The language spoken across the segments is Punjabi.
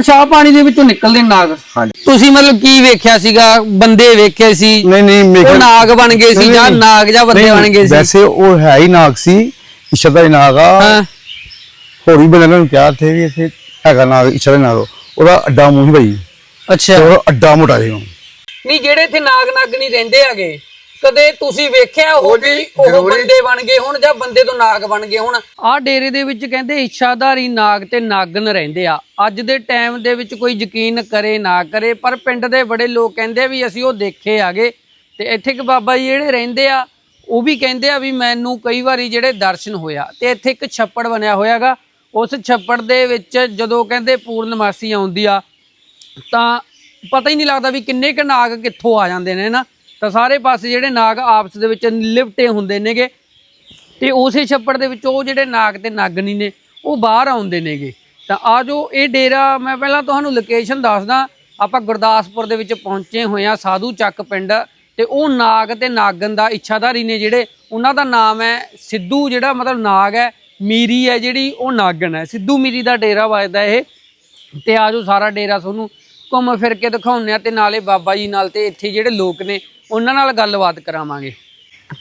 ਅੱਛਾ ਆਹ ਪਾਣੀ ਦੇ ਵਿੱਚੋਂ ਨਿਕਲਦੇ ਨਾਗ। ਹਾਂਜੀ। ਤੁਸੀਂ ਮਤਲਬ ਕੀ ਵੇਖਿਆ ਸੀਗਾ? ਬੰਦੇ ਵੇਖੇ ਸੀ? ਨਹੀਂ ਨਹੀਂ ਉਹ ਨਾਗ ਬਣ ਗਏ ਸੀ ਨਹੀਂ, ਜਾਂ ਨਹੀਂ। ਨਾਗ ਜਾਂ ਬੰਦੇ ਬਣ ਗਏ ਸੀ? ਵੈਸੇ ਉਹ ਹੈ ਹੀ ਨਾਗ ਸੀ ਈਸ਼ਰ ਦਾ ਹੀ ਨਾਗ ਆ। ਹਾਂ। ਹੋਰ ਵੀ ਬੰਦੇ ਨੂੰ ਕਿਹਾ ਥੇ ਵੀ ਇੱਥੇ ਹੈਗਾ ਨਾਗ ਈਸ਼ਰ ਦਾ ਨਾਗ। ਉਹਦਾ ਅੱਡਾ ਮੂੰਹ ਹੀ ਭਾਈ। ਅੱਛਾ। ਤੇ ਉਹਦਾ ਅੱਡਾ ਮੋਟਾ ਸੀ ਨਹੀਂ ਜਿਹੜੇ ਇੱਥੇ ਨਾਗ ਨਾਗਣੀ ਰਹਿੰਦੇ ਹੈਗੇ ਕਦੇ ਤੁਸੀਂ ਵੇਖਿਆ ਉਹ ਵੀ ਉਹ ਬੰਦੇ ਬਣ ਗਏ ਹੁਣ ਜਾਂ ਬੰਦੇ ਤੋਂ ਨਾਗ ਬਣ ਗਏ ਹੁਣ? ਆਹ ਡੇਰੇ ਦੇ ਵਿੱਚ ਕਹਿੰਦੇ ਇੱਛਾਧਾਰੀ ਨਾਗ ਤੇ ਨਾਗਨ ਰਹਿੰਦੇ ਆ। ਅੱਜ ਦੇ ਟਾਈਮ ਦੇ ਵਿੱਚ ਕੋਈ ਯਕੀਨ ਕਰੇ ਨਾ ਕਰੇ ਪਰ ਪਿੰਡ ਦੇ ਬੜੇ ਲੋਕ ਕਹਿੰਦੇ ਵੀ ਅਸੀਂ ਉਹ ਦੇਖੇ ਆਗੇ। ਤੇ ਇੱਥੇ ਇੱਕ ਬਾਬਾ ਜੀ ਜਿਹੜੇ ਰਹਿੰਦੇ ਆ ਉਹ ਵੀ ਕਹਿੰਦੇ ਆ ਵੀ ਮੈਨੂੰ ਕਈ ਵਾਰੀ ਜਿਹੜੇ ਦਰਸ਼ਨ ਹੋਇਆ ਤੇ ਇੱਥੇ ਇੱਕ ਛੱਪੜ ਬਣਿਆ ਹੋਇਆਗਾ। ਉਸ ਛੱਪੜ ਦੇ ਵਿੱਚ ਜਦੋਂ ਕਹਿੰਦੇ ਪੂਰਨਮਾਸੀ ਆਉਂਦੀ ਆ ਤਾਂ ਪਤਾ ਹੀ ਨਹੀਂ ਲੱਗਦਾ ਵੀ ਕਿੰਨੇ ਕ ਨਾਗ ਕਿੱਥੋਂ ਆ ਜਾਂਦੇ ਨੇ ਨਾ। ਤਾਂ ਸਾਰੇ ਪਾਸੇ ਜਿਹੜੇ ਨਾਗ ਆਪਸ ਦੇ ਵਿੱਚ ਲਿਪਟੇ ਹੁੰਦੇ ਨੇਗੇ ਤੇ ਉਸੇ ਛੱਪੜ ਦੇ ਵਿੱਚ ਉਹ ਜਿਹੜੇ ਨਾਗ ਤੇ ਨਾਗਣੀ ਨੇ, ਉਹ ਬਾਹਰ ਆਉਂਦੇ ਨੇਗੇ। ਤਾਂ ਆ ਜੋ ਇਹ ਡੇਰਾ, ਮੈਂ ਪਹਿਲਾਂ ਤੁਹਾਨੂੰ ਲੋਕੇਸ਼ਨ ਦੱਸਦਾ, ਆਪਾਂ ਗੁਰਦਾਸਪੁਰ ਦੇ ਵਿੱਚ ਪਹੁੰਚੇ ਹੋਏ ਆ ਸਾਧੂ ਚੱਕ ਪਿੰਡ ਤੇ ਉਹ ਨਾਗ ਤੇ ਨਾਗਨ ਦਾ ਇੱਛਾਧਾਰੀ ਨੇ ਜਿਹੜੇ, ਉਹਨਾਂ ਦਾ ਨਾਮ ਹੈ ਸਿੱਧੂ, ਜਿਹੜਾ ਮਤਲਬ ਨਾਗ ਹੈ, ਮੀਰੀ ਹੈ ਜਿਹੜੀ, ਉਹ ਨਾਗਨ ਹੈ। ਸਿੱਧੂ ਮੀਰੀ ਦਾ ਡੇਰਾ ਵੱਜਦਾ ਇਹ ਤੇ ਆਜੋ ਸਾਰਾ ਡੇਰਾ ਤੁਹਾਨੂੰ ਘੁੰਮ ਫਿਰ ਕੇ ਦਿਖਾਉਂਦੇ ਆ ਤੇ ਨਾਲੇ ਬਾਬਾ ਜੀ ਨਾਲ ਤੇ ਇੱਥੇ ਜਿਹੜੇ ਲੋਕ ਨੇ ਉਹਨਾਂ ਨਾਲ ਗੱਲਬਾਤ ਕਰਾਵਾਂਗੇ।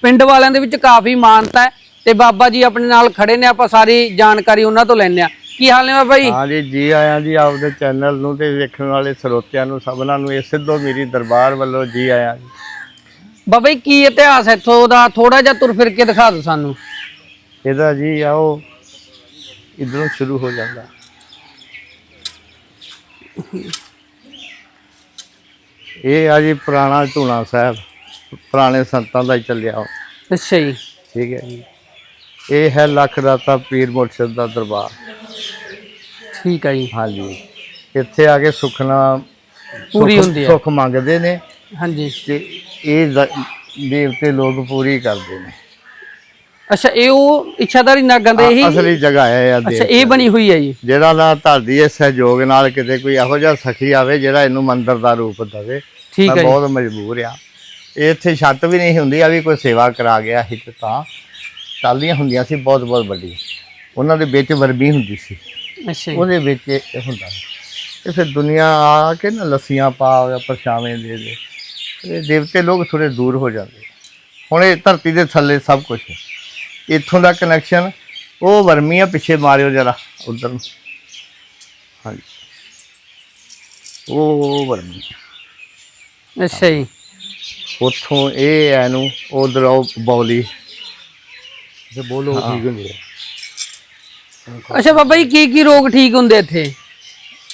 ਪਿੰਡ ਵਾਲਿਆਂ ਦੇ ਵਿੱਚ ਕਾਫੀ ਮਾਨਤਾ ਹੈ ਤੇ ਬਾਬਾ ਜੀ ਆਪਣੇ ਨਾਲ ਖੜੇ ਨੇ ਆਪਾਂ ਸਾਰੀ ਜਾਣਕਾਰੀ ਉਹਨਾਂ ਤੋਂ ਲੈਣੇ ਆ ਕੀ ਹਾਲ ਨੇ ਬਾਬਾ ਜੀ? ਹਾਂ ਜੀ ਜੀ ਆਇਆਂ ਜੀ ਆਪਦੇ ਚੈਨਲ ਨੂੰ ਤੇ ਵੇਖਣ ਵਾਲੇ ਸਰੋਤਿਆਂ ਨੂੰ ਸਭਨਾਂ ਨੂੰ ਇਹ ਸਿੱਧੋ ਮੇਰੀ ਦਰਬਾਰ ਵੱਲੋਂ ਜੀ ਆਇਆਂ ਜੀ। ਬਾਬਾ ਜੀ ਕੀ ਇਤਿਹਾਸ ਹੈ ਇੱਥੋਂ ਦਾ? ਥੋੜਾ ਜਿਹਾ ਤੁਰ ਫਿਰ ਕੇ ਦਿਖਾ ਦਿਓ ਸਾਨੂੰ। ਇਹਦਾ ਜੀ ਆਓ ਇਧਰੋਂ ਸ਼ੁਰੂ ਹੋ ਜਾਂਦਾ। ਇਹ ਆ ਜੀ ਪੁਰਾਣਾ ਧੂਣਾ ਸਾਹਿਬ ਪੁਰਾਣੇ ਸੰਤਾਂ ਦਾ ਹੀ ਚੱਲਿਆ ਉਹ, ਅੱਛਾ ਜੀ। ਠੀਕ ਹੈ ਜੀ। ਇਹ ਹੈ ਲੱਖ ਦਾਤਾ ਪੀਰ ਮੁਰਸ਼ਿਦ ਦਾ ਦਰਬਾਰ। ਠੀਕ ਹੈ ਜੀ। ਹਾਂਜੀ। ਇੱਥੇ ਆ ਕੇ ਸੁਖਨਾ ਪੂਰੀ ਹੁੰਦੀ ਹੈ। ਸੁੱਖ ਮੰਗਦੇ ਨੇ। ਹਾਂਜੀ। ਤੇ ਇਹ ਦ- ਦੇਵਤੇ ਲੋਕ ਪੂਰੀ ਕਰਦੇ ਨੇ। ਅੱਛਾ ਇਹ ਉਹ ਇੱਛਾਧਾਰੀ ਨਾਗਾਂ ਦੇ ਇਹੀ ਅਸਲੀ ਜਗ੍ਹਾ ਹੈ ਇਹ ਅੱਛਾ ਦੇਵ ਇਹ ਬਣੀ ਹੋਈ ਹੈ ਜੀ। ਜਿਹੜਾ ਨਾ ਤੁਹਾਡੀ ਇਸ ਸਹਿਯੋਗ ਨਾਲ ਕਿਤੇ ਕੋਈ ਇਹੋ ਜਿਹਾ ਸਖੀ ਆਵੇ ਜਿਹੜਾ ਇਹਨੂੰ ਮੰਦਿਰ ਦਾ ਰੂਪ ਦੇਵੇ। ਠੀਕ ਹੈ ਬਹੁਤ ਮਜਬੂਰ ਆ। ਇੱਥੇ ਛੱਤ ਵੀ ਨਹੀਂ ਹੁੰਦੀ ਆ ਵੀ ਕੋਈ ਸੇਵਾ ਕਰਾ ਗਿਆ ਸੀ ਤੇ ਤਾਂ ਟਾਲੀਆਂ ਹੁੰਦੀਆਂ ਸੀ ਬਹੁਤ ਬਹੁਤ ਵੱਡੀਆਂ। ਉਹਨਾਂ ਦੇ ਵਿੱਚ ਵਰਬੀ ਹੁੰਦੀ ਸੀ। ਅੱਛਾ ਉਹਦੇ ਵਿੱਚ ਇਹ ਹੁੰਦਾ ਤੇ ਫਿਰ ਦੁਨੀਆ ਆ ਕੇ ਨਾ ਲੱਸੀਆਂ ਪਾ ਜਾਂ ਪਰਛਾਵੇਂ ਦੇ ਦੇ। ਇਹ ਦੇਵਤੇ ਲੋਕ ਥੋੜੇ ਦੂਰ ਹੋ ਜਾਂਦੇ। ਹੁਣ ਇਹ ਧਰਤੀ ਦੇ ਥੱਲੇ ਸਭ ਕੁਝ ਹੈ। ਇੱਥੋਂ ਦਾ ਕਨੈਕਸ਼ਨ ਉਹ ਵਰਮੀਆਂ ਪਿੱਛੇ ਮਾਰਿਓ ਜਰਾ ਉਧਰ ਨੂੰ। ਹਾਂਜੀ। ਉਹ ਵਰਮੀ। ਅੱਛਾ ਜੀ। ਉੱਥੋਂ ਇਹ ਐ ਨੂੰ ਉਧਰ ਉਹ ਬੌਲੀ। ਤੇ ਬੋਲੋ ਠੀਕ ਹੁੰਦੀ ਹੈ। ਅੱਛਾ ਬਾਬਾ ਜੀ ਕੀ ਕੀ ਰੋਗ ਠੀਕ ਹੁੰਦੇ ਇੱਥੇ?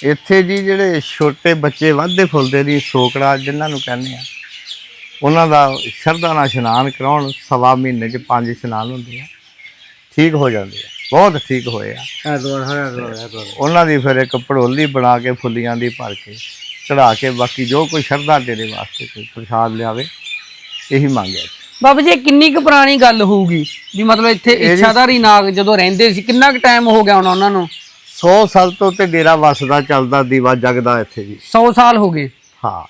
ਇੱਥੇ ਜੀ ਜਿਹੜੇ ਛੋਟੇ ਬੱਚੇ ਵੱਧਦੇ ਫੁੱਲਦੇ ਦੀ ਸੋਕੜਾ ਜਿਨ੍ਹਾਂ ਨੂੰ ਕਹਿੰਦੇ ਆ ਉਹਨਾਂ ਦਾ ਸ਼ਰਧਾ ਨਾਲ ਇਸ਼ਨਾਨ ਕਰਾਉਣ ਸਵਾ ਮਹੀਨੇ 'ਚ ਪੰਜ ਇਸ਼ਨਾਨ ਹੁੰਦੇ ਆ। ਠੀਕ ਹੋ ਜਾਂਦੇ ਆ ਬਹੁਤ ਠੀਕ ਹੋਏ ਆ। ਉਹਨਾਂ ਦੀ ਫਿਰ ਇੱਕ ਪੜੋਲੀ ਬਣਾ ਕੇ ਫੁੱਲੀਆਂ ਦੀ ਭਰ ਕੇ ਚੜਾ ਕੇ ਬਾਕੀ ਜੋ ਕੋਈ ਸ਼ਰਧਾ ਤੇਰੇ ਵਾਸਤੇ ਕੋਈ ਪ੍ਰਸ਼ਾਦ ਲਿਆਵੇ ਇਹੀ ਮੰਗਿਆ ਬਾਬਾ ਜੀ ਇਹ ਕਿੰਨੀ ਕੁ ਪੁਰਾਣੀ ਗੱਲ ਹੋਊਗੀ? ਵੀ ਮਤਲਬ ਇੱਥੇ ਇੱਛਾਧਾਰੀ ਨਾਗ ਜਦੋਂ ਰਹਿੰਦੇ ਸੀ ਕਿੰਨਾ ਕੁ ਟਾਈਮ ਹੋ ਗਿਆ ਹੋਣਾ ਉਹਨਾਂ ਨੂੰ? 100 ਸਾਲ ਤੋਂ ਤੇ ਡੇਰਾ ਵਸਦਾ ਚੱਲਦਾ ਦੀਵਾ ਜਗਦਾ ਇੱਥੇ ਜੀ 100 ਸਾਲ ਹੋ ਗਏ। ਹਾਂ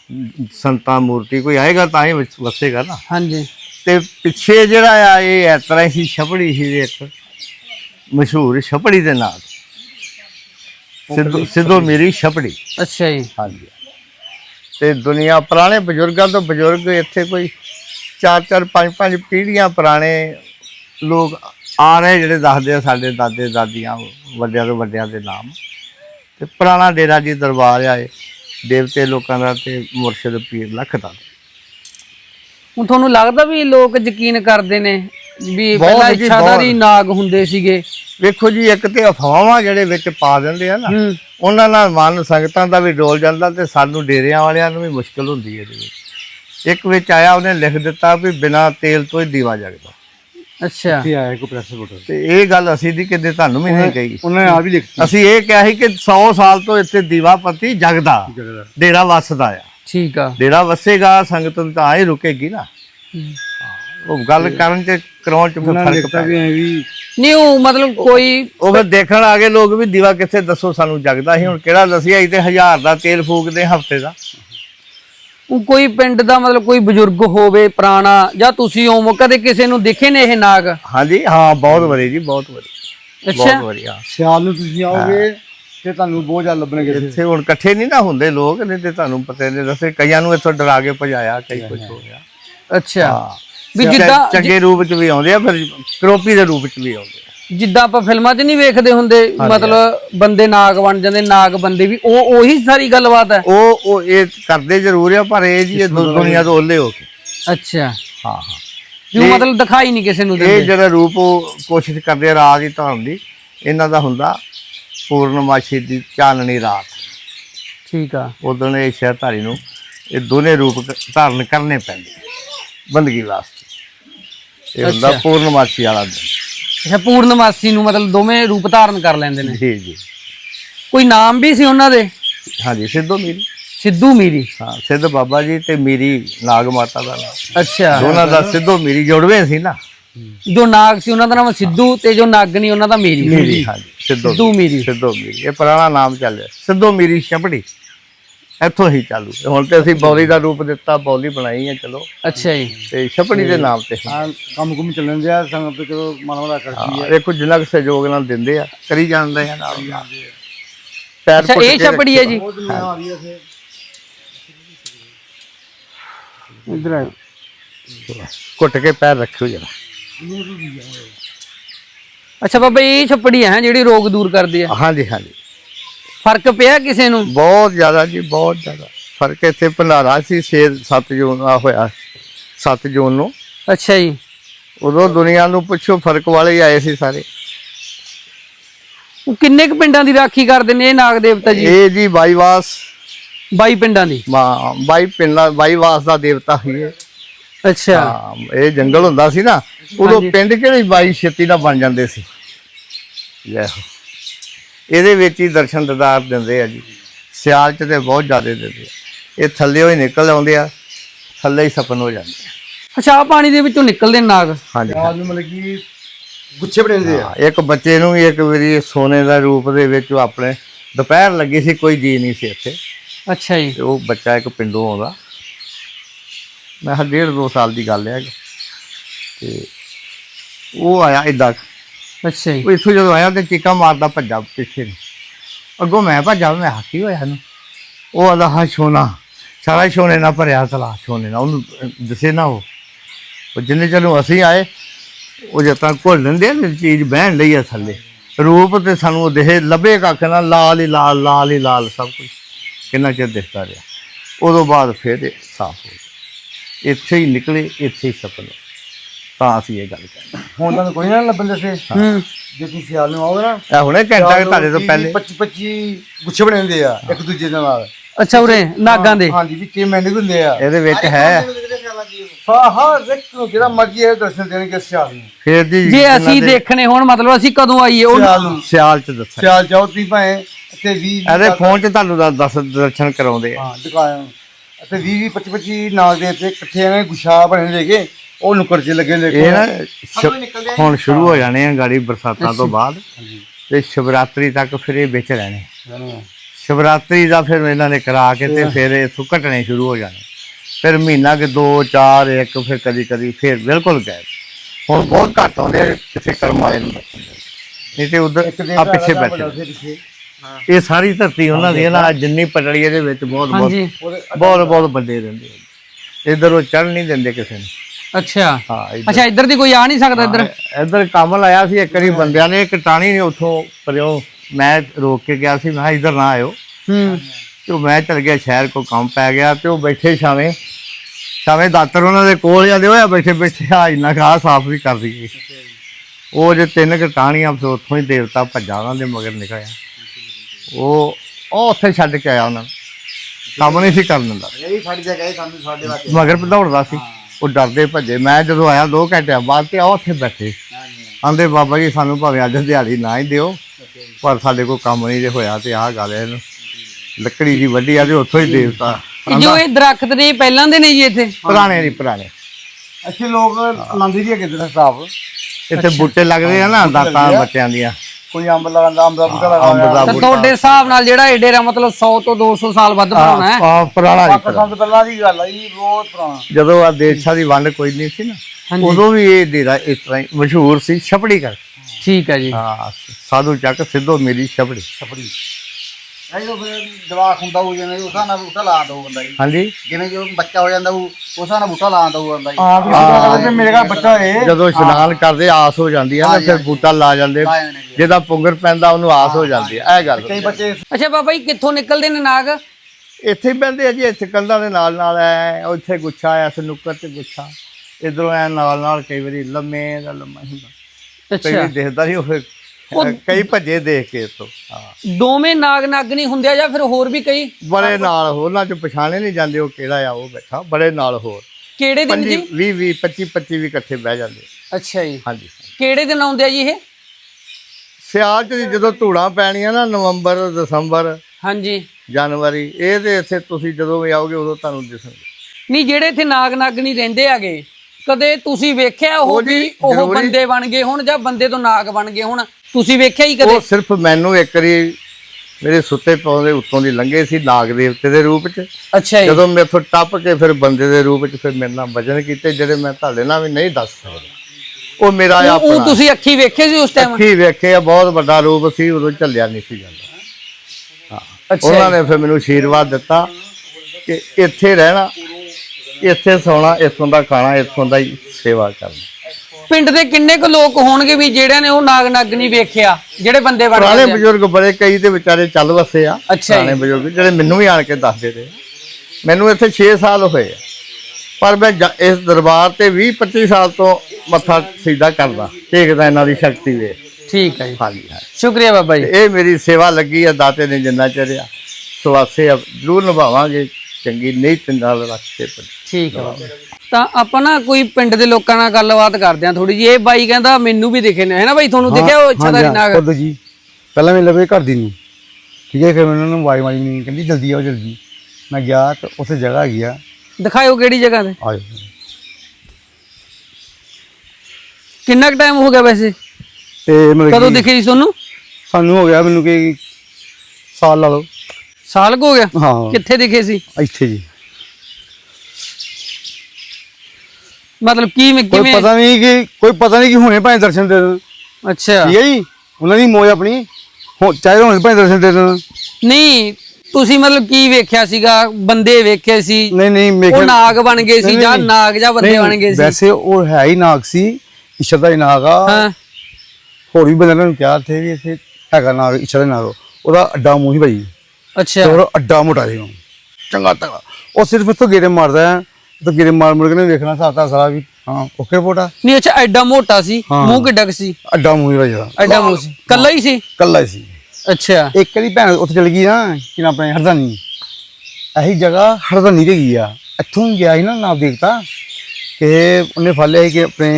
ਸੰਤਾ ਮੂਰਤੀ ਕੋਈ ਆਏਗਾ ਤਾਂ ਹੀ ਵਸ- ਵਸੇਗਾ ਨਾ। ਹਾਂਜੀ। ਤੇ ਪਿੱਛੇ ਜਿਹੜਾ ਆ ਇਹ ਇਸ ਤਰ੍ਹਾਂ ਹੀ ਛਪੜੀ ਸੀ ਇੱਕ ਮਸ਼ਹੂਰ ਛਪੜੀ ਦੇ ਨਾਲ। ਸਿੱਧੂ ਸਿੱਧੂ ਮੇਰੀ ਛਪੜੀ। ਅੱਛਾ ਜੀ। ਹਾਂਜੀ। ਤੇ ਦੁਨੀਆ ਪੁਰਾਣੇ ਬਜ਼ੁਰਗਾਂ ਤੋਂ ਬਜ਼ੁਰਗ ਇੱਥੇ ਕੋਈ ਚਾਰ ਚਾਰ ਪੰਜ ਪੰਜ ਪੀੜ੍ਹੀਆਂ ਪੁਰਾਣੇ ਲੋਕ ਆ ਰਹੇ ਜਿਹੜੇ ਦੱਸਦੇ ਆ ਸਾਡੇ ਦਾਦੇ ਦਾਦੀਆਂ ਵੱਡਿਆਂ ਤੋਂ ਵੱਡਿਆਂ ਦੇ ਨਾਮ। ਤੇ ਪੁਰਾਣਾ ਡੇਰਾ ਜੀ ਦਰਬਾਰ ਆ ਇਹ ਦੇਵਤੇ ਲੋਕਾਂ ਦਾ ਤੇ ਮੁਰਸ਼ਿਦ ਪੀਰ ਲੱਖ ਦਾ। ਹੁਣ ਤੁਹਾਨੂੰ ਲੱਗਦਾ ਵੀ ਲੋਕ ਯਕੀਨ ਕਰਦੇ ਨੇ ਵੀ ਪਹਿਲਾਂ ਬਹੁਤ। ਨਾਗ ਹੁੰਦੇ ਸੀਗੇ। ਵੇਖੋ ਜੀ ਇੱਕ ਤੇ ਅਫਵਾਹਾਂ ਜਿਹੜੇ ਵਿੱਚ ਪਾ ਦਿੰਦੇ ਆ ਨਾ ਹੂੰ। ਉਹਨਾਂ ਨਾਲ ਮਨ ਸੰਗਤਾਂ ਦਾ ਵੀ ਡੋਲ ਜਾਂਦਾ ਤੇ ਸਾਨੂੰ ਡੇਰਿਆਂ ਵਾਲਿਆਂ ਨੂੰ ਵੀ ਮੁਸ਼ਕਲ ਹੁੰਦੀ ਹੈ ਇਹਦੇ ਵਿੱਚ। ਇੱਕ ਵਿੱਚ ਆਇਆ ਉਹਨੇ ਲਿਖ ਦਿੱਤਾ ਵੀ ਬਿਨਾਂ ਤੇਲ ਤੋਂ ਹੀ ਦੀਵਾ ਜਗਦਾ। ਅੱਛਾ। ਇੱਥੇ ਆਇਆ ਕੋ ਪ੍ਰੈਸ ਰਿਪੋਰਟਰ ਤੇ ਇਹ ਗੱਲ ਅਸੀਂ ਦੀ ਕਿਤੇ ਤੁਹਾਨੂੰ ਵੀ ਨਹੀਂ ਕਹੀ। ਉਹਨਾਂ ਨੇ ਆ ਵੀ ਲਿਖਤੀ ਅਸੀਂ ਇਹ ਕਿਹਾ ਸੀ ਕਿ 100 ਸਾਲ ਤੋਂ ਇੱਥੇ ਦੀਵਾ ਪੱਤੀ ਜਗਦਾ ਡੇਰਾ ਵਸਦਾ ਆ। ਠੀਕ ਆ। ਡੇਰਾ ਵਸੇਗਾ ਸੰਗਤ ਤਾਂ ਆਏ ਰੁਕੇਗੀ ਨਾ। ਉਹ ਗੱਲ ਕਰਨ ਚ ਕਰਾਉਣ ਚ ਨੇ ਫ਼ਰਕ ਪੈ ਵੀ ਉਹ ਮਤਲਬ ਕੋਈ ਉਹ ਫਿਰ ਦੇਖਣ ਆ ਗਏ ਲੋਕ ਵੀ ਦੀਵਾ ਕਿੱਥੇ ਦੱਸੋ ਸਾਨੂੰ ਜਗਦਾ ਸੀ ਹੁਣ ਕਿਹੜਾ ਦਸਿਆ ਸੀ ਤੇ ਹਜ਼ਾਰ ਦਾ ਤੇਲ ਫੂਕਦੇ ਹਫ਼ਤੇ ਦਾ। ਉਹ ਕੋਈ ਪਿੰਡ ਦਾ ਮਤਲਬ ਕੋਈ ਬਜ਼ੁਰਗ ਹੋਵੇ ਪੁਰਾਣਾ ਜਾਂ ਤੁਸੀਂ ਹੋ ਕਦੇ ਕਿਸੇ ਨੂੰ ਦੇਖੇ ਨੇ ਇਹ ਨਾਗ? ਹਾਂਜੀ ਹਾਂ ਬਹੁਤ ਵਧੀਆ ਜੀ ਬਹੁਤ ਵਧੀਆ। ਅੱਛਾ। ਬਹੁਤ ਵਧੀਆ ਸਿਆਲ ਨੂੰ ਤੁਸੀਂ ਆਓਗੇ ਤੇ ਤੁਹਾਨੂੰ ਬਹੁਤ ਜ਼ਿਆਦਾ ਲੱਭਣਗੇ ਇੱਥੇ ਹੁਣ ਇਕੱਠੇ ਨਹੀਂ ਨਾ ਹੁੰਦੇ ਲੋਕ ਨਹੀਂ ਤੇ ਤੁਹਾਨੂੰ ਪਤਾ ਨਹੀਂ ਦੱਸੇ ਕਈਆਂ ਨੂੰ ਇੱਥੋਂ ਡਰਾ ਕੇ ਭਜਾਇਆ ਕਈ ਕੁਝ ਹੋ ਗਿਆ। ਅੱਛਾ। ਵੀ ਜਿੱਦਾਂ ਚੰਗੇ ਰੂਪ ਚ ਵੀ ਆਉਂਦੇ ਆ ਫਿਰ ਕਰੋਪੀ ਦੇ ਰੂਪ ਚ ਵੀ ਆਉਂਦੇ ਆ। ਜਿੱਦਾਂ ਆਪਾਂ ਫਿਲਮਾਂ 'ਚ ਨਹੀਂ ਵੇਖਦੇ ਹੁੰਦੇ ਮਤਲਬ ਬੰਦੇ ਨਾਗ ਬਣ ਜਾਂਦੇ ਨਾਗ ਬੰਦੇ ਵੀ ਉਹ ਉਹੀ ਸਾਰੀ ਗੱਲਬਾਤ ਹੈ। ਉਹ ਉਹ ਇਹ ਕਰਦੇ ਜ਼ਰੂਰ ਆ ਪਰ ਇਹ ਜੀ ਇਹ ਦੁਨੀਆ ਤੋਂ ਓਲੇ ਹੋ ਕੇ। ਅੱਛਾ। ਹਾਂ ਹਾਂ। ਉਹ ਮਤਲਬ ਦਿਖਾਈ ਨਹੀਂ ਕਿਸੇ ਨੂੰ ਇਹ ਦਿੰਦੇ। ਜਿਹੜਾ ਰੂਪ ਉਹ ਕੋਸ਼ਿਸ਼ ਕਰਦੇ ਆ ਰਾਤ ਦੀ ਧਾਰਨ ਦੀ ਇਹਨਾਂ ਦਾ ਹੁੰਦਾ ਪੂਰਨਮਾਸ਼ੀ ਦੀ ਚਾਨਣੀ ਰਾਤ। ਠੀਕ ਆ। ਉਦੋਂ ਇਹ ਸ਼ਹਿਰਧਾਰੀ ਨੂੰ ਇਹ ਦੋਨੇ ਰੂਪ ਧਾਰਨ ਕਰਨੇ ਪੈਂਦੇ ਬੰਦਗੀ ਵਾਸਤੇ। ਇਹ ਹੁੰਦਾ ਅੱਛਾ। ਪੂਰਨਮਾਸ਼ੀ ਵਾਲਾ ਦਿਨ। ਅੱਛਾ ਪੂਰਨਮਾਸੀ ਨੂੰ ਮਤਲਬ ਦੋਵੇਂ ਰੂਪ ਧਾਰਨ ਕਰ ਲੈਂਦੇ ਨੇ। ਜੀ ਜੀ। ਕੋਈ ਨਾਮ ਵੀ ਸੀ ਉਹਨਾਂ ਦੇ? ਹਾਂਜੀ ਸਿੱਧੋ ਮੀਰੀ। ਸਿੱਧੂ ਮੀਰੀ। ਹਾਂ ਸਿੱਧ ਬਾਬਾ ਜੀ ਤੇ ਮੀਰੀ ਨਾਗ ਮਾਤਾ ਦਾ ਨਾਮ। ਅੱਛਾ। ਦੋਨਾਂ ਦਾ ਸਿੱਧੋ ਮੀਰੀ ਜੁੜਵੇਂ ਸੀ ਨਾ। ਜੋ ਨਾਗ ਸੀ ਉਹਨਾਂ ਦਾ ਨਾਮ ਸਿੱਧੂ ਤੇ ਜੋ ਨਾਗਣੀ ਉਹਨਾਂ ਦਾ ਮੀਰੀ ਹਾਂਜੀ ਸਿੱਧੋ ਸਿੱਧੂ ਮੀਰੀ। ਸਿੱਧੋ ਮੀਰੀ। ਇਹ ਪੁਰਾਣਾ ਨਾਮ ਚੱਲ ਰਿਹਾ। ਸਿੱਧੋ ਮੀਰੀ ਛਪੜੀ। ਇੱਥੋਂ ਹੀ ਚਾਲੂ। ਹੁਣ ਤੇ ਅਸੀਂ ਬੌਲੀ ਦਾ ਰੂਪ ਦਿੱਤਾ ਬੌਲੀ ਬਣਾਈ ਹੈ ਚਲੋ। ਅੱਛਾ ਜੀ। ਤੇ ਛਪੜੀ ਦੇ ਨਾਮ ਤੇ। ਆ ਕੰਮ ਕੁਮ ਚੱਲਣ ਦਿਆ ਸੰਗਤ ਤੇ ਚਲੋ ਮਾਨਵਤਾ ਕਰਦੀ ਹਾਂ, ਦੇਖੋ ਜਿੰਨਾ ਕੁ ਸਹਿਯੋਗ ਨਾਲ ਦਿੰਦੇ ਆ ਕਰੀ ਜਾਂਦੇ ਆ ਨਾਲ ਨਾਲ। ਪੈਰ ਅੱਛਾ ਇਹ ਛਪੜੀ ਹੈ ਜੀ। ਆ ਹੈ ਇਧਰ ਆ ਘੁੱਟ ਕੇ ਪੈਰ ਰੱਖਿਓ ਜਰਾ। ਅੱਛਾ ਬਾਬਾ ਇਹ ਛਪੜੀ ਹੈ ਜਿਹੜੀ ਰੋਗ ਦੂਰ ਕਰਦੀ ਹੈ। ਹਾਂਜੀ ਹਾਂਜੀ। ਫ਼ਰਕ ਪਿਆ ਕਿਸੇ ਨੂੰ? ਬਹੁਤ ਜ਼ਿਆਦਾ ਜੀ ਬਹੁਤ ਜ਼ਿਆਦਾ। ਫ਼ਰਕ ਇੱਥੇ ਭੰਡਾਰਾ ਸੀ 6 7 ਜੂਨ ਆ ਹੋਇਆ 7 ਜੂਨ ਨੂੰ। ਅੱਛਾ ਜੀ। ਉਦੋਂ ਦੁਨੀਆ ਨੂੰ ਪੁੱਛੋ ਫ਼ਰਕ ਵਾਲੇ ਹੀ ਆਏ ਸੀ ਸਾਰੇ। ਉਹ ਕਿੰਨੇ ਕੁ ਪਿੰਡਾਂ ਦੀ ਰਾਖੀ ਕਰਦੇ ਨੇ ਇਹ ਨਾਗ ਦੇਵਤਾ ਜੀ? ਇਹ ਜੀ ਬਾਈਵਾਸ। 22 ਪਿੰਡਾਂ ਦੀ? ਮਾ- ਬਾਈ ਪਿੰਡਾਂ ਬਾਈਵਾਸ ਦਾ ਦੇਵਤਾ ਹੀ ਹੈ ਅੱਛਾ। ਹਾਂ ਇਹ ਜੰਗਲ ਹੁੰਦਾ ਸੀ ਨਾ ਉਦੋਂ ਪਿੰਡ ਕਿਹੜੇ ਬਾਈ ਛੇਤੀ ਨਾਲ ਬਣ ਜਾਂਦੇ ਸੀ? ਹੋ ਇਹਦੇ ਵਿੱਚ ਹੀ ਦਰਸ਼ਨ ਦਿਦਾਰ ਦਿੰਦੇ ਆ ਜੀ। ਸਿਆਲ ਚ ਤੇ ਬਹੁਤ ਜ਼ਿਆਦਾ ਦਿੰਦੇ ਆ। ਇਹ ਥੱਲੇ ਹੀ ਨਿਕਲ ਆਉਂਦੇ ਆ ਥੱਲੇ ਹੀ ਸਪਨ ਹੋ ਜਾਂਦੇ ਆ। ਅੱਛਾ ਆਹ ਪਾਣੀ ਦੇ ਵਿੱਚੋਂ ਨਿਕਲਦੇ ਨੇ ਨਾਗ। ਹਾਂਜੀ। ਆਜ ਨੂੰ ਮਤਲਬ ਕਿ ਗੁੱਛੇ ਬਣੇ ਹੁੰਦੇ ਆ। ਹਾਂ, ਇੱਕ ਬੱਚੇ ਨੂੰ ਵੀ ਇੱਕ ਵਾਰੀ ਸੋਨੇ ਦਾ ਰੂਪ ਦੇ ਵਿੱਚ ਉਹ ਆਪਣੇ ਦੁਪਹਿਰ ਲੱਗੀ ਸੀ ਕੋਈ ਜੀ ਨਹੀਂ ਸੀ ਇੱਥੇ। ਅੱਛਾ ਜੀ। ਤੇ ਉਹ ਬੱਚਾ ਇੱਕ ਪਿੰਡੋਂ ਆਉਂਦਾ। ਮੈਂ ਕਿਹਾ ਡੇਢ ਦੋ ਸਾਲ ਦੀ ਗੱਲ ਹੈ। ਤੇ ਉਹ ਆਇਆ ਇਦਾਂ ਅੱਛਾ ਜੀ। ਉਹ ਇੱਥੋਂ ਜਦੋਂ ਆਇਆ ਤੇ ਚੀਕਾ ਮਾਰਦਾ ਭੱਜਾ ਪਿੱਛੇ ਨੂੰ। ਅੱਗੋਂ ਮੈਂ ਭੱਜਾ ਮੈਂ ਹਾਕੀ ਹੋਇਆ ਨੂੰ ਉਹ ਆਦਾ ਹਾਂ ਸੋਨਾ ਸਾਰਾ ਛੋਨੇ ਨਾਲ ਭਰਿਆ ਤਲਾ ਛੋਨੇ ਨਾਲ। ਉਹਨੂੰ ਅਹ, ਦਿਸੇ ਨਾ ਉਹ। ਉਹ ਜਿੰਨੇ ਚਲੋ ਅਸੀਂ ਆਏ ਉਹ ਜਦ ਤੱਕ ਘੁਲ ਲੈਂਦੇ ਆ ਚੀਜ਼ ਬਹਿਣ ਲਈ ਆ ਥੱਲੇ। ਰੂਪ ਤੇ ਸਾਨੂੰ ਉਹ ਦੇਹ ਲੱਭੇ ਕੱਖ ਨਾ ਲਾਲ ਹੀ ਲਾਲ ਲਾਲ ਹੀ ਲਾਲ ਸਭ ਕੁਝ ਕਿੰਨਾ ਚਿਰ ਦਿਖਦਾ ਰਿਹਾ। ਉਦੋਂ ਬਾਅਦ ਫਿਰ ਸਾਫ਼ ਹੋ ਗਿਆ। ਇੱਥੇ ਹੀ ਨਿਕਲੇ ਇੱਥੇ ਹੀ ਸਪਨ। ਤਾਂ ਅਸੀਂ ਇਹ ਗੱਲ ਕਰਦੇ ਹੁਣ ਤੁਹਾਨੂੰ ਕੋਈ ਨਾ ਲੱਭਣ ਦੱਸੇ। ਹੂੰ। ਜੇ ਤੁਸੀਂ ਸਿਆਲ ਨੂੰ ਆਓਗੇ ਨਾ ਇਹ ਹੁਣੇ ਘੰਟਾ ਕੁ ਤੁਹਾਡੇ ਤੋਂ ਪਹਿਲੇ। 25 25 ਗੁੱਛੇ ਬਣੇ ਹੁੰਦੇ ਆ ਇੱਕ ਦੂਜੇ ਦੇ ਨਾਲ। ਅੱਛਾ ਉਰੇ ਨਾਗਾਂ ਦੇ। ਹਾਂਜੀ ਵੀ ਕੀ ਮੈਂਡੇ ਹੁੰਦੇ ਆ। ਇਹਦੇ ਵਿੱਚ ਹੈ। ਹਾਂ ਹਾਂ ਦੇਖੋ ਜਿਹੜਾ ਮਰਜ਼ੀ ਹੈ ਦਰਸ਼ਨ ਦੇਣਗੇ ਸਿਆਲ ਨੂੰ। ਫਿਰ ਜੀ ਜੇ ਅਸੀਂ ਦੇਖਣੇ ਹੋਣ ਮਤਲਬ ਅਸੀਂ ਕਦੋਂ ਆਈਏ? ਉਹ ਸਿਆਲ ਨੂੰ। ਸਿਆਲ ਚ ਦੱਸਾਂ। ਸਿਆਲ ਜਾਓ ਤੁਸੀਂ ਭਾਵੇਂ ਤੇ 20 ਇਹਦੇ ਫੋਨ ਚ ਤੁਹਾਨੂੰ ਦ- ਦਸ ਦਰਸ਼ਨ ਕਰਾਉਂਦੇ ਆ। ਹਾਂ ਦਿਖਾਇਆ ਤੇ 20 20 25 25 ਨਾਲ ਦੇ ਤੇ ਇਕੱਠੇ ਐਵੇਂ ਗੁੱਛਾ ਬਣੇ ਲੈਗੇ ਉਹ ਨੁਕਰ ਚ ਲੱਗੇ ਲੈ ਇਹ ਨਾ ਸ਼- ਹੁਣ ਸ਼ੁਰੂ ਹੋ ਜਾਣੇ ਆ ਗਾੜੀ ਬਰਸਾਤਾਂ ਤੋਂ ਬਾਅਦ। ਤੇ ਸ਼ਿਵਰਾਤਰੀ ਤੱਕ ਫਿਰ ਇਹ ਵਿੱਚ ਰਹਿਣੇ। ਸ਼ਿਵਰਾਤਰੀ ਦਾ ਫਿਰ ਇਹਨਾਂ ਨੇ ਕਰਾ ਕੇ ਤੇ ਫਿਰ ਇਥੋਂ ਘਟਣੇ ਸ਼ੁਰੂ ਹੋ ਜਾਣੇ। ਫਿਰ ਮਹੀਨਾ ਕਿ 2 4 1 ਫਿਰ ਕਦੀ ਕਦੀ ਫਿਰ ਬਿਲਕੁਲ ਗਏ ਹੁਣ ਬਹੁਤ ਘੱਟ ਆਉਂਦੇ ਆ ਕਿਸੇ ਕਰਮ ਵਾਲੇ ਨੂੰ ਨਹੀਂ ਤੇ ਉਧਰ ਆ ਪਿੱਛੇ ਬੈਠੇ। ਇਹ ਸਾਰੀ ਧਰਤੀ ਉਹਨਾਂ ਦੀ ਹੈ ਨਾ ਜਿੰਨੀ ਪਟੜੀ ਇਹਦੇ ਵਿੱਚ ਬਹੁਤ ਬਹੁਤ ਹਾਂਜੀ ਬਹੁਤ ਬਹੁਤ ਵੱਡੇ ਰਹਿੰਦੇ ਆ। ਇਧਰ ਉਹ ਚੜ ਨਹੀਂ ਦਿੰਦੇ ਕਿਸੇ ਨੂੰ। ਅੱਛਾ। ਹਾਂ ਇੱਧਰ- ਅੱਛਾ ਇੱਧਰ ਦੀ ਕੋਈ ਆ ਨਹੀਂ ਸਕਦਾ ਇੱਧਰ? ਇੱਧਰ ਕੰਮ ਲਾਇਆ ਸੀ ਇੱਕ ਵਾਰੀ ਬੰਦਿਆਂ ਨੇ ਇੱਕ ਟਾਣੀ ਨੇ ਉੱਥੋਂ ਪਰਿਓ ਮੈਂ ਰੋਕ ਕੇ ਗਿਆ ਸੀ ਮੈਂ ਕਿਹਾ ਇੱਧਰ ਨਾ ਆਇਓ। ਹੂੰ। ਤੇ ਉਹ ਮੈਂ ਚਲ ਗਿਆ ਸ਼ਹਿਰ ਕੋ ਕੰਮ ਪੈ ਗਿਆ ਤੇ ਉਹ ਬੈਠੇ ਛਾਵੇਂ ਛਾਵੇਂ ਦਾਤਰ ਉਹਨਾਂ ਦੇ ਕੋਲ ਜਾਂਦੇ ਹੋਇਆ ਬੈਠੇ ਬੈਠੇ ਆ ਇੰਨਾ ਘਾਹ ਸਾਫ਼ ਵੀ ਕਰ ਦਈਏ। ਉਹ ਜੇ ਤਿੰਨ ਕੁ ਟਾਹਣੀਆਂ ਫਿਰ ਉੱਥੋਂ ਹੀ ਦੇਵਤਾ ਭੱਜਾ ਉਹਨਾਂ ਦੇ ਮਗਰ ਨਿਕਲਿਆ। ਉਹ ਉਹ ਉੱਥੇ ਛੱਡ ਕੇ ਆਇਆ ਉਹਨਾਂ ਨੂੰ। ਕੰਮ ਨਹੀਂ ਸੀ ਕਰਨ ਦਿੰਦਾ। ਇਹ ਸਾਡੀ ਜਗ੍ਹਾ ਹੈ ਸਾਨੂੰ ਸਾਡੇ ਵਾਸਤੇ। ਮਗਰ ਦੌੜਦਾ ਸੀ। ਉਹ ਡਰਦੇ ਭੱਜੇ। ਮੈਂ ਜਦੋਂ ਆਇਆ 2 ਘੰਟੇ ਬਾਅਦ ਤੇ ਆ ਉੱਥੇ ਬੈਠੇ। ਆਂਦੇ ਬਾਬਾ ਜੀ ਸਾਨੂੰ ਭਾਵੇਂ ਅੱਜ ਦਿਹਾੜੀ ਨਾ ਹੀ ਦਿਓ ਪਰ ਸਾਡੇ ਕੋਲ ਕੰਮ ਨਹੀਂ ਜੇ ਹੋਇਆ ਤੇ ਆਹ ਗੱਲ ਹੈ ਇਹਨੂੰ। ਲੱਕੜੀ ਦੀ ਵੱਡੀ ਆ ਤੇ ਉੱਥੋਂ ਹੀ ਦੇਵਤਾ ਜੋ ਇਹ ਦਰਖਤ ਨੇ ਪਹਿਲਾਂ ਦੇ ਨੇ ਜੀ ਇੱਥੇ? ਪੁਰਾਣੇ ਨਹੀਂ ਪੁਰਾਣੇ। ਅੱਛੇ ਲੋਕ ਮੰਨਦੇ ਵੀ ਕਿਦਾਂ ਸਾਹਿਬ ਇੱਥੇ ਬੂਟੇ ਲੱਗਦੇ ਆ ਨਾ ਦਾਤਾਂ ਬੱਚਿਆਂ ਦੀਆਂ। ਕੋਈ ਅੰਬ ਲਗਾਉਂਦਾ ਅੰਬ ਦਾ ਬੂਟਾ ਅੰਬ ਲਗਾਉਂਦਾ ਦਾ ਤਾਂ ਬੂਟਾ। ਤੁਹਾਡੇ ਹਿਸਾਬ ਨਾਲ ਜਿਹੜਾ ਇਹ ਡੇਰਾ ਮਤਲਬ 100 ਤੋਂ 200 ਸਾਲ ਵੱਧ ਪੁਰਾਣਾ ਹੈ। ਆ ਪੁਰਾਣਾ। ਪਾਕਿਸਤਾਨ ਤੋਂ ਪਹਿਲਾਂ ਦੀ ਗੱਲ ਆ ਜੀ ਬਹੁਤ ਪੁਰਾਣਾ। ਜਦੋਂ ਆ ਦੇਸ਼ਾਂ ਦੀ ਵੰਡ ਕੋਈ ਨਹੀਂ ਸੀ ਨਾ ਹਾਂਜੀ। ਉਦੋਂ ਵੀ ਇਹ ਡੇਰਾ ਇਸ ਤਰ੍ਹਾਂ ਹੀ ਮਸ਼ਹੂਰ ਸੀ ਛਪੜੀ ਕਰ ਠੀਕ ਹੈ ਜੀ। ਹਾਂ ਸਾਧੂ ਚੱਕ ਸਿੱਧੋ ਮੇਰੀ ਛਪੜੀ। ਛਪੜੀ। ਜਦੋਂ ਫਿਰ ਜਵਾਕ ਹੁੰਦਾ ਉਹ ਜਿਵੇਂ ਉਸ ਹਿਸਾਬ ਨਾਲ ਬੂਟਾ ਲਾ ਦੋ ਬੰਦਾ ਜੀ। ਹਾਂਜੀ। ਜਿਵੇਂ ਜੋ ਬੱਚਾ ਹੋ ਜਾਂਦਾ ਉਹ ਉਸ ਹਿਸਾਬ ਨਾਲ ਬੂਟਾ ਲਾ ਦੋ ਬੰਦਾ ਜੀ। ਆਪ ਹੀ ਸੋਚਦਾ ਕਿ ਮੇਰੇ ਘਰ ਬੱਚਾ ਹੋਏ ਜਦੋਂ ਇਸ਼ਨਾਨ ਕਰਦੇ ਆਸ ਹੋ ਜਾਂਦੀ ਹੈ ਨਾ ਹਾਂਜੀ, ਫਿਰ ਹਾਂਜੀ। ਬੂਟਾ ਲਾ ਜਾਂਦੇ। ਲਾ ਜਾਂਦੇ ਨੇ ਜੀ। ਜਿਹਦਾ ਪੁੰਗਰ ਪੈਂਦਾ ਉਹਨੂੰ ਆਸ ਹੋ ਜਾਂਦੀ ਹੈ। ਇਹ ਗੱਲ ਕਈ ਬੱਚੇ ਅੱਛਾ ਬਾਬਾ ਜੀ ਕਿੱਥੋਂ ਨਿਕਲਦੇ ਨੇ ਨਾਗ? ਇੱਥੇ ਹੀ ਬਹਿੰਦੇ ਆ ਜੀ ਇੱਥੇ ਕੰਧਾਂ ਦੇ ਨਾਲ ਨਾਲ ਐ ਉੱਥੇ ਗੁੱਛਾ ਆ ਸਨੁੱਕਰ ਤੇ ਗੁੱਛਾ। ਇਧਰੋਂ ਐ ਨਾਲ ਨਾਲ ਕਈ ਵਾਰੀ ਲੰਮੇ ਦਾ ਲੰਮਾ ਹੁੰਦਾ। ਕਈ ਅੱਛਾ। ਵਾਰੀ ਦੇਖਦਾ ਨਹੀਂ ਉਹ ਫਿਰ ਉਹ- ਕਈ ਭੱਜੇ ਦੇਖ ਕੇ ਤੋਂ ਹਾਂ। ਦੋਵੇਂ ਨਾਗ ਨਾਗਣੀ ਹੁੰਦੇ ਆ ਜਾਂ ਫਿਰ ਹੋਰ ਵੀ ਕਈ? ਬੜੇ ਨਾਲ ਉਹਨਾਂ ਚ ਪਛਾਣੇ ਨਹੀਂ ਜਾਂਦੇ ਉਹ ਕਿਹੜਾ ਆ ਉਹ ਬੈਠਾ ਬੜੇ ਨਾਲ ਹੋਰ। ਕਿਹੜੇ ਦਿਨ 25 ਜੀ 20 20 25 25 ਵੀ ਇਕੱਠੇ ਬਹਿ ਜਾਂਦੇ। ਅੱਛਾ ਜੀ। ਹਾਂਜੀ। ਕਿਹੜੇ ਦਿਨ ਆਉਂਦੇ ਆ ਜੀ ਇਹ? ਸਿਆਲ ਚ ਜਦੋਂ ਧੂੜਾਂ ਪੈਣੀਆਂ ਨਾ ਨਵੰਬਰ ਦਸੰਬਰ ਹਾਂਜੀ। ਜਨਵਰੀ ਇਹ ਤੇ ਇੱਥੇ ਤੁਸੀਂ ਜਦੋਂ ਵੀ ਆਓਗੇ ਉਦੋਂ ਤੁਹਾਨੂੰ ਦਿਸਣਗੇ। ਨਹੀਂ ਜਿਹੜੇ ਇੱਥੇ ਨਾਗ ਨਾਗਣੀ ਰਹਿੰਦੇ ਆਗੇ ਕਦੇ ਤੁਸੀਂ ਵੇਖਿਆ ਉਹ ਵੀ ਉਹ ਬੰਦੇ ਬਣ ਗਏ ਹੁਣ ਜਾਂ ਬੰਦੇ ਤੋਂ ਨਾਗ ਬਣ ਗਏ ਹੁਣ? ਤੁਸੀਂ ਵੇਖਿਆ ਹੀ ਕਦੇ? ਉਹ ਸਿਰਫ ਮੈਨੂੰ ਇੱਕ ਵਾਰੀ ਮੇਰੇ ਸੁੱਤੇ ਪੌਂ ਦੇ ਉੱਤੋਂ ਦੀ ਲੰਘੇ ਸੀ ਨਾਗ ਦੇਵਤੇ ਦੇ ਰੂਪ ਚ। ਅੱਛਾ ਜੀ। ਜਦੋਂ ਮੇਥੋਂ ਟੱਪ ਕੇ ਫਿਰ ਬੰਦੇ ਦੇ ਰੂਪ ਚ ਫਿਰ ਮੇਰੇ ਨਾਲ ਵਜਨ ਕੀਤੇ ਜਿਹੜੇ ਮੈਂ ਤੁਹਾਡੇ ਨਾਲ ਵੀ ਨਹੀਂ ਦੱਸ ਸਕਦਾ। ਉਹ ਮੇਰਾ ਉਹ- ਉਹ ਆਪਣਾ ਤੁਸੀਂ ਅੱਖੀ ਵੇਖੇ ਸੀ ਉਸ ਟਾਈਮ ਅੱਖੀ ਵੇਖਿਆ ਬਹੁਤ ਵੱਡਾ ਰੂਪ ਸੀ ਉਦੋਂ ਚੱਲਿਆ ਨਹੀਂ ਸੀ ਜਾਂਦਾ। ਅੱਛਾ ਉਹਨਾਂ ਨੇ ਫਿਰ ਮੈਨੂੰ ਆਸ਼ੀਰਵਾਦ ਦਿੱਤਾ ਕਿ ਇੱਥੇ ਰਹਿਣਾ ਇੱਥੇ ਸੌਣਾ ਇੱਥੋਂ ਦਾ ਖਾਣਾ ਇੱਥੋਂ ਦਾ ਹੀ ਸੇਵਾ ਕਰਨਾ। ਪਿੰਡ ਦੇ ਕਿੰਨੇ ਕੁ ਲੋਕ ਹੋਣਗੇ ਵੀ ਜਿਹੜਿਆਂ ਨੇ ਉਹ ਨਾਗ ਨਾਗਣੀ ਵੇਖਿਆ ਜਿਹੜੇ ਬੰਦੇ ਬਣ ਪੁਰਾਣੇ ਗਏ ਬਜ਼ੁਰਗ ਬੜੇ ਕਈ ਤੇ ਵਿਚਾਰੇ ਚੱਲ ਵਸੇ ਆ ਅੱਛਾ ਜੀ। ਪੁਰਾਣੇ ਬਜ਼ੁਰਗ ਜਿਹੜੇ ਮੈਨੂੰ ਵੀ ਆਣ ਕੇ ਦੱਸਦੇ ਰਹੇ। ਮੈਨੂੰ ਇੱਥੇ 6 ਸਾਲ ਹੋਏ ਆ ਪਰ ਮੈਂ ਜਾ- ਇਸ ਦਰਬਾਰ ਤੇ 20 25 ਸਾਲ ਤੋਂ ਮੱਥਾ ਸਿੱਧਾ ਕਰਦਾ ਦੇਖਦਾ ਇਹਨਾਂ ਦੀ ਸ਼ਕਤੀ ਵੇ। ਠੀਕ ਹੈ ਜੀ। ਹਾਂਜੀ ਸ਼ੁਕਰੀਆ ਬਾਬਾ ਜੀ। ਇਹ ਮੇਰੀ ਸੇਵਾ ਲੱਗੀ ਆ ਦਾਤੇ ਨੇ ਜਿੰਨਾ ਚਿਰਿਆ ਸਵਾਸੇ ਆ ਜ਼ਰੂਰ ਨਿਭਾਵਾਂਗੇ ਚੰਗੀ ਨਹੀਂ ਤੇ ਨਾਲ ਰੱਖ ਕੇ। ਠੀਕ ਹੈ ਬਾਬਾ ਤਾਂ ਆਪਾਂ ਨਾ ਕੋਈ ਪਿੰਡ ਦੇ ਲੋਕਾਂ ਨਾਲ ਗੱਲਬਾਤ ਕਰਦੇ ਆ ਥੋੜੀ ਜੀ ਇਹ ਬਾਈ ਕਹਿੰਦਾ ਮੈਨੂੰ ਵੀ ਦਿਖੇ ਨੇ ਹੈ ਨਾ ਬਾਈ? ਤੁਹਾਨੂੰ ਦਿਖਿਆ ਉਹ ਇੱਛਾਧਾਰੀ ਨਾਗ? ਖੁਦ ਜੀ। ਪਹਿਲਾਂ ਮੈਨੂੰ ਲੱਗੇ ਘਰ ਦੀ ਨੂੰ। ਠੀਕ ਹੈ ਫਿਰ ਮੈਨੂੰ ਉਹਨੂੰ ਆਵਾਜ਼ ਮਾਰੀ ਨਹੀਂ ਕਹਿੰਦੀ ਜਲਦੀ ਆਓ ਜਲਦੀ। ਮੈਂ ਗਿਆ ਤੇ ਉੱਥੇ ਜਗ੍ਹਾ ਹੈਗੀ ਆ। ਦਿਖਾਇਓ ਕਿਹੜੀ ਜਗ੍ਹਾ ਤੇ। ਆਇਓ ਕਿੰਨਾ ਕੁ ਟਾਈਮ ਹੋ ਗਿਆ ਵੈਸੇ? ਤੇ ਮਤਲਬ ਕਦੋਂ ਕਿ ਦਿਖੇ ਸੀ ਤੁਹਾਨੂੰ? ਸਾਨੂੰ ਹੋ ਗਿਆ ਮੈਨੂੰ ਕਿ ਸਾਲ ਲਾ ਲਓ। ਸਾਲ ਕੁ ਹੋ ਗਿਆ? ਹਾਂ। ਕਿੱਥੇ ਦਿਖੇ ਸੀ? ਇੱਥੇ ਜੀ। ਮਤਲਬ ਕੀ ਕੋਈ ਕਿਵੇਂ ਪਤਾ ਨਹੀਂ ਕਿ ਕੋਈ ਪਤਾ ਨਹੀਂ ਕਿ ਹੁਣੇ ਭਾਵੇਂ ਦਰਸ਼ਨ ਦੇ ਦੇਣ। ਅੱਛਾ। ਠੀਕ ਹੈ ਜੀ? ਉਹਨਾਂ ਦੀ ਮੋਜ ਆਪਣੀ। ਹੋ ਚਾਹੇ ਹੁਣ ਭਾਵੇਂ ਦਰਸ਼ਨ ਦੇ ਦੇਣ। ਨਹੀਂ ਤੁਸੀਂ ਮਤਲਬ ਕੀ ਵੇਖਿਆ ਸੀਗਾ? ਬੰਦੇ ਵੇਖੇ ਸੀ। ਨਹੀਂ ਨਹੀਂ ਮੇਰੇ ਉਹ ਖਿਆਲ- ਨਾਗ ਬਣ ਗਏ ਸੀ ਨਹੀਂ, ਜਾਂ ਨਹੀਂ। ਨਾਗ ਜਾਂ ਬੰਦੇ ਨਹੀਂ, ਬਣ ਗਏ ਸੀ। ਵੈਸੇ ਉਹ ਹੈ ਹੀ ਨਾਗ ਸੀ। ਈਸ਼ਰ ਦਾ ਹੀ ਨਾਗ ਆ। ਹਾਂ। ਹੋਰ ਵੀ ਬੰਦਿਆਂ ਨੂੰ ਕਿਹਾ ਇੱਥੇ ਵੀ ਇੱਥੇ ਹੈਗਾ ਨਾਗ ਈਸ਼ਰ ਦਾ ਨਾਗ। ਉਹਦਾ ਅੱਡਾ ਮੂੰਹ ਹੀ ਭਾਈ। ਅੱਛਾ। ਉਹ ਅੱਡਾ ਮੋਟਾ ਸੀ ਉਹ। ਚੰਗਾ ਤਗੜਾ ਉਹ ਸਿਰਫ ਇੱਥੋਂ ਗੇੜੇ ਮਾਰਦਾ ਹੈ। ਤੇ ਗੇੜੇ ਮਾਰ ਕੇ ਨੇ ਵੇਖਣਾ ਸਾਤਾ ਸਾਰਾ ਵੀ ਹਾਂ ਓਕੇ ਰਿਪੋਰਟ ਨਹੀਂ ਅੱਛਾ ਐਡਾ ਮੋਟਾ ਸੀ ਹਾਂ। ਮੂੰਹ ਕਿੱਡਾ ਕੁ ਸੀ? ਅੱਡਾ ਮੂੰਹ ਭਾਈ ਉਹਦਾ ਐਡਾ ਮੂੰਹ ਸੀ। ਕੱਲਾ ਹੀ ਸੀ? ਕੱਲਾ ਹੀ ਸੀ। ਅੱਛਾ। ਇੱਕ ਵਾਰੀ ਭੈਣ ਉੱਥੇ ਚਲ ਗਈ ਨਾ ਕਿ ਨਾ ਆਪਣੇ ਹਰਦਾਨੀ ਇਹੀ ਜਗ੍ਹਾ ਹਰਦਾਨੀ ਤੇ ਗਈ ਆ। ਇੱਥੋਂ ਹੀ ਗਿਆ ਸੀ ਨਾ ਨਾਮ ਦੇਖਤਾ ਕਿ ਉਹਨੇ ਫੜ ਲਿਆ ਸੀ ਕਿ ਆਪਣੇ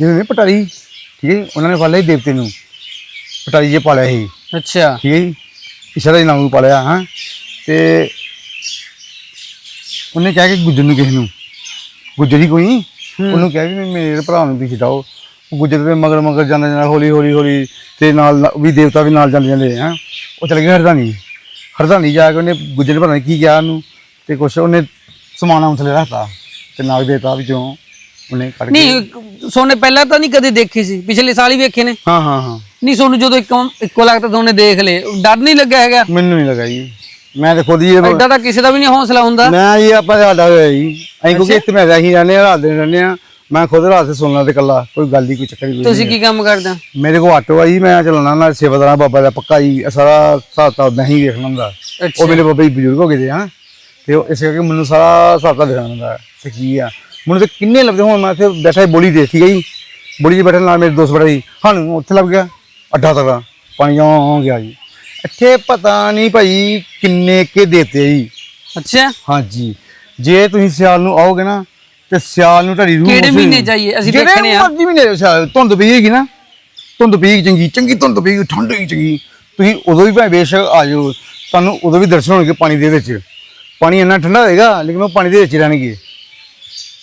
ਜਿਹਨੇ ਨੇ ਪਟਾਰੀ ਠੀਕ ਹੈ ਜੀ, ਉਹਨਾਂ ਨੇ ਫੜ ਲਿਆ ਸੀ ਦੇਵਤੇ ਨੂੰ। ਪਟਾਰੀ ਜੇ ਪਾਲਿਆ ਸੀ। ਅੱਛਾ। ਠੀਕ ਹੈ ਜੀ? ਇਸ਼ਾਰਾ ਦੇ ਨਾਮ ਨੂੰ ਪਾਲਿਆ ਹਾਂ। ਤੇ ਉਹਨੇ ਕਿਹਾ ਕਿ ਗੁੱਜਰ ਨੂੰ ਕਿਸੇ ਨੂੰ। ਗੁੱਜਰ ਹੀ ਕੋਈ। ਉਹਨੂੰ ਕਿਹਾ ਵੀ ਮੇਰੇ ਭਰਾ ਨੂੰ ਵੀ ਛਡਾਓ। ਉਹ ਗੁੱਜਰ ਦੇ ਮਗਰ ਮਗਰ ਜਾਂਦੇ ਜਾਂਦੇ ਹੌਲੀ ਹੌਲੀ ਹੌਲੀ ਤੇ ਨਾਲ ਨਾਲ ਵੀ ਦੇਵਤਾ ਵੀ ਨਾਲ ਜਾਂਦੇ ਜਾਂਦੇ ਹਾਂ ਉਹ ਚਲੇ ਗਏ ਹਰਦਾਨੀ ਹਰਦਾਨੀ ਜਾ ਕੇ ਉਹਨੇ ਗੁੱਜਰ ਨੇ ਪਤਾ ਨਹੀਂ ਕੀ ਕਿਹਾ ਉਹਨੂੰ ਤੇ ਕੁਛ ਉਹਨੇ ਸਮਾਨਾ ਉਥਲੇ ਰੱਖਤਾ ਤੇ ਨਾਗ ਦੇਵਤਾ ਵਿੱਚੋਂ ਉਹਨੇ ਕੱਢ ਕੇ ਨਹੀਂ ਸੋਨੇ ਪਹਿਲਾਂ ਤਾਂ ਨਹੀਂ ਕਦੇ ਦੇਖੀ ਸੀ। ਪਿਛਲੇ ਸਾਲ ਹੀ ਵੇਖੇ ਨੇ। ਹਾਂ ਹਾਂ ਹਾਂ। ਨਹੀਂ ਸੋਨੂੰ ਜਦੋਂ ਇੱਕੋ ਇੱਕੋ ਲੱਗਦਾ ਤੁਹਾਨੂੰ ਦੇਖ ਲਏ। ਡਰ ਨਹੀਂ ਲੱਗਾ ਹੈਗਾ? ਮੈਨੂੰ ਨਹੀਂ ਲੱਗਾ ਜੀ। ਮੈਂ ਤੇ ਖੁਦ ਹੀ ਇਹ ਐਡਾ ਤਾਂ ਕਿਸੇ ਦਾ ਵੀ ਨਹੀਂ ਹੌਸਲਾ ਹੁੰਦਾ। ਮੈਂ ਇਹ ਆਪਾਂ ਸਾਡਾ ਹੋਇਆ ਜੀ। ਅਸੀਂ ਕਿਉਂਕਿ ਇੱਥੇ ਮੈਂ ਅਸੀਂ ਰਹਿੰਦੇ ਰਾਤ ਦੇ ਰਹਿੰਦੇ ਆ ਮੈਂ ਖੁਦ ਰਾਤ ਦੇ ਸੁਣਨਾ ਤੇ ਕੱਲਾ ਕੋਈ ਗੱਲ ਹੀ ਕੋਈ ਚੱਕਰ ਹੀ ਕੋਈ ਤੁਸੀਂ ਕੀ ਕੰਮ ਕਰਦੇ ਹੋ? ਨਹੀਂ। ਮੇਰੇ ਕੋਲ ਆਟੋ ਆ ਜੀ ਮੈਂ ਚਲਾਉਣਾ ਨਾਲ ਸੇਵਾਦਾਰਾਂ ਬਾਬਾ ਦਾ ਪੱਕਾ ਜੀ ਇਹ ਸਾਰਾ ਹਿਸਾਬ ਤਾਂ ਮੈਂ ਹੀ ਵੇਖਣਾ ਹੁੰਦਾ ਅੱਛਾ। ਉਹ ਮੇਰੇ ਬਾਬਾ ਜੀ ਬਜ਼ੁਰਗ ਹੋ ਗਏ ਦੇ ਹਾਂ। ਤੇ ਉਹ ਇਸ ਕਰਕੇ ਮੈਨੂੰ ਸਾਰਾ ਹਿਸਾਬ ਤਾਂ ਦੇਖਣਾ ਹੁੰਦਾ ਤੇ ਕੀ ਆ। ਮੈਨੂੰ ਤੇ ਕਿੰਨੇ ਲੱਭਦੇ ਹੁਣ ਮੈਂ ਇੱਥੇ ਬੈਠਾ ਸੀ ਬੋਲੀ ਦੇ ਠੀਕ ਹੈ ਜੀ ਬੋਲੀ 'ਚ ਬੈਠਣ ਨਾਲ ਮੇਰੇ ਦੋਸਤ ਬੜਾ ਜੀ ਸਾਨੂੰ ਉੱਥੇ ਲੱਭ ਗਿਆ? ਅੱਡਾ ਤੱਕ ਪਾਣੀ ਆ ਗਿਆ ਜੀ। ਇੱਥੇ ਪਤਾ ਨਹੀਂ ਭਾਈ ਕਿੰਨੇ ਕੇ ਦੇਤੇ ਜੀ। ਅੱਛਾ। ਹਾਂਜੀ। ਜੇ ਤੁਸੀਂ ਸਿਆਲ ਨੂੰ ਆਓਗੇ ਨਾ ਤੇ ਸਿਆਲ ਨੂੰ ਤੁਹਾਡੀ ਰੂਹ ਕਿਹੜੇ ਮਹੀਨੇ ਜਾਈਏ? ਅਸੀਂ ਦੇਖਣੇ ਆ। ਮਰਜ਼ੀ ਮਹੀਨੇ ਸਿਆਲ ਧੁੰਦ ਪਈ ਹੈਗੀ ਨਾ। ਧੁੰਦ ਪਈ ਚੰਗੀ ਚੰਗੀ ਧੁੰਦ ਪਈ ਠੰਡ ਹੀ ਚੰਗੀ। ਤੁਸੀਂ ਉਦੋਂ ਵੀ ਭਾਵੇਂ ਬੇਸ਼ੱਕ ਆ ਜਾਓ ਤੁਹਾਨੂੰ ਉਦੋਂ ਵੀ ਦਰਸ਼ਨ ਹੋਣਗੇ ਪਾਣੀ ਦੇ ਵਿੱਚ। ਪਾਣੀ ਇੰਨਾ ਠੰਡਾ ਹੋਏਗਾ ਲੇਕਿਨ ਉਹ ਪਾਣੀ ਦੇ ਵਿੱਚ ਰਹਿਣਗੇ।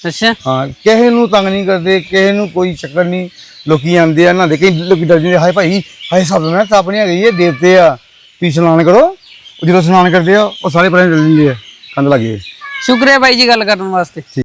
ਅੱਛਾ। ਹਾਂ ਕਿਸੇ ਨੂੰ ਤੰਗ ਨਹੀਂ ਕਰਦੇ ਕਿਸੇ ਨੂੰ ਕੋਈ ਚੱਕਰ ਨਹੀਂ। ਲੋਕੀ ਆਉਂਦੇ ਆ ਨਹਾਉਂਦੇ ਕਈ ਲੋਕੀ ਡਰ ਜਾਂਦੇ ਹਾਏ ਭਾਈ ਹਾਏ ਸਭ ਨੂੰ ਤਪ ਨਹੀਂ ਹੈਗੀ ਇਹ ਦੇਵਤੇ ਆ। ਤੁਸੀਂ ਇਸ਼ਨਾਨ ਕਰੋ। ਉਹ ਜਦੋਂ ਇਸ਼ਨਾਨ ਕਰਦੇ ਆ, ਉਹ ਸਾਰੇ ਪਰੇ ਚੱਲ ਜਾਂਦੇ ਆ ਕੰਧ ਲੱਗੇ ਸ਼ੁਕਰੀਆ ਬਾਈ ਜੀ ਗੱਲ ਕਰਨ ਵਾਸਤੇ।